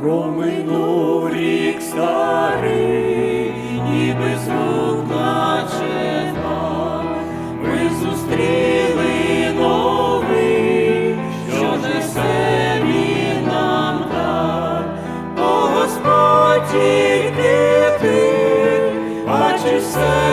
Проминув рік старий, ніби наче два. Ми зустріли новий, що несе він нам дар. О, Господь, тільки ти, бачиш все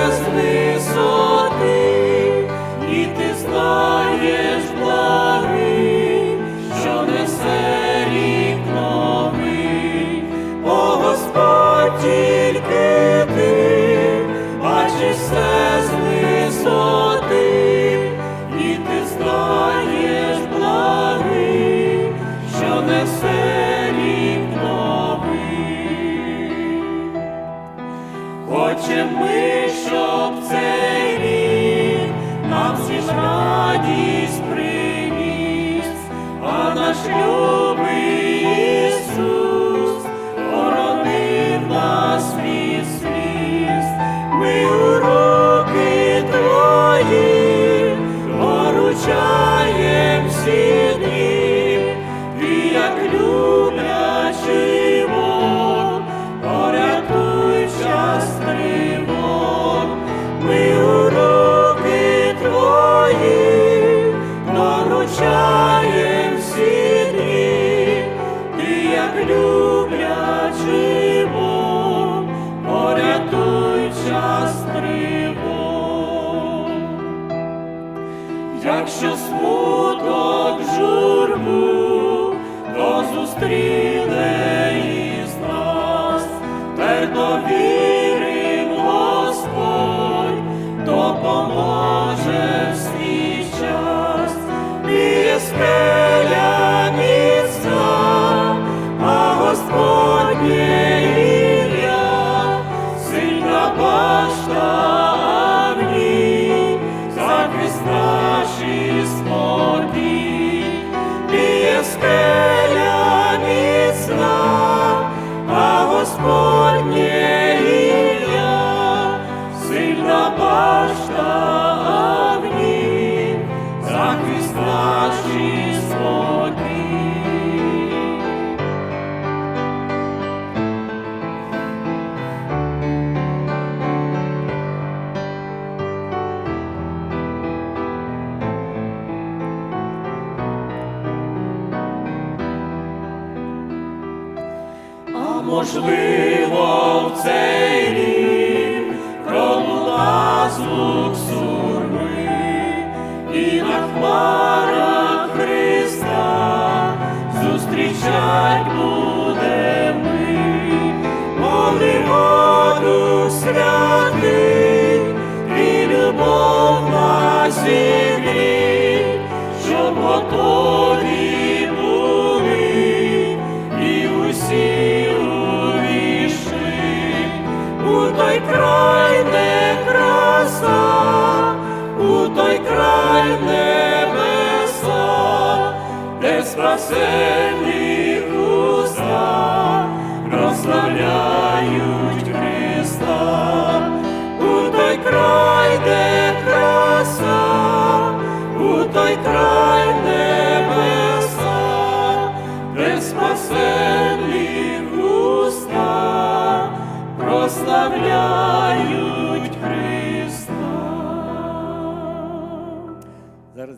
Хочем ми, щоб цей поручаєм всі дні, Ти як люблячий Бог, порятуй час тривог. Якщо смуток журбу, то зустріне можливо, в цей рік пролуна звук сурми, і на хмарах Христа зустрічать будемо ми, моли воду святий, і любов на землі, щоб готові де спасені уста прославляють Христа, у той край, де краса, у той край небеса, де спасені уста прославляють Христа. Зараз.